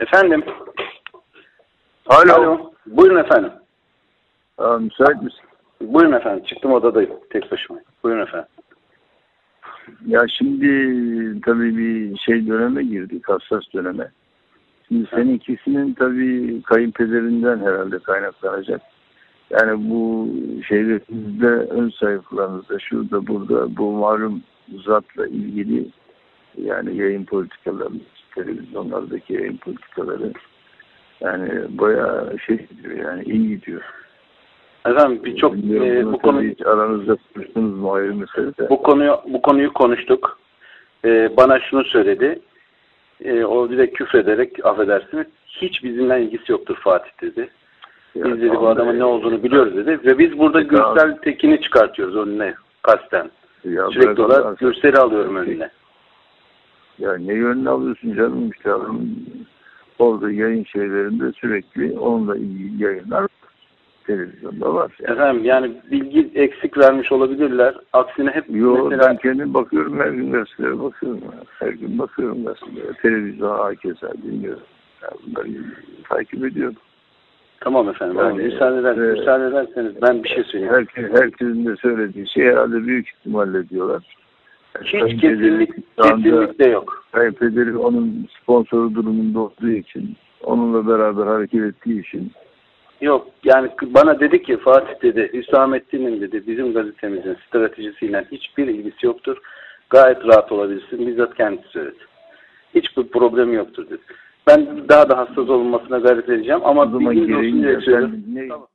Efendim? Alo. Buyurun efendim. Aa, müsait misin? Buyurun efendim. Çıktım odadayım. Tek başıma. Buyurun efendim. Ya şimdi tabii bir şey döneme girdik, hassas döneme. Şimdi senin ikisinin tabii kayınpederinden herhalde kaynaklanacak. Yani bu şeylerinizde ön sayfalarınızda şurada burada bu malum zatla ilgili yani yayın politikaları, televizyonlardaki yayın politikaları yani bayağı şey gidiyor yani iyi gidiyor. Efendim birçok e, bu konu hiç aranızda konuştunuz mu ayrı mesele de. bu konuyu bu konuyu konuştuk. E, bana şunu söyledi. E, o bir de küfrederek affedersiniz. Hiç bizimle ilgisi yoktur Fatih dedi. Ya Biz dedi bu adamın ne olduğunu biliyoruz dedi. Ve biz burada E, tamam. Gürsel Tekin'i çıkartıyoruz önüne kasten. Ya Sürekli olarak Gürsel'i alıyorum önüne. Ya ne yönünü alıyorsun canım işte adam orada yayın şeylerinde sürekli onunla ilgili yayınlar televizyonda var. Yani. Efendim yani bilgi eksik vermiş olabilirler. Aksine hep Yo mesela ben kendim bakıyorum her gün gazetelere bakıyorum. Her gün bakıyorum gazetelere. Televizyon hakeza bilmiyorum. Ya bunları takip ediyorum. tamam efendim. ama Yani, müsaade, eder, e, müsaade ederseniz ben bir şey söyleyeyim. Herkes, herkesin de söylediği şey herhalde büyük ihtimalle diyorlar. Hiç kesinlik, şu anda- kesinlikle yok. Kayınpederi onun sponsoru durumunda olduğu için, onunla beraber hareket ettiği için Yok yani bana dedi ki Fatih dedi Hüsamettin'in dedi bizim gazetemizin stratejisiyle hiçbir ilgisi yoktur. Gayet rahat olabilirsin. Bizzat kendisi söyledi. Hiçbir problemi yoktur dedi. Ben daha da hassas olunmasına gayret edeceğim ama zaman bilginiz olsun diye söylüyorum. Tamam.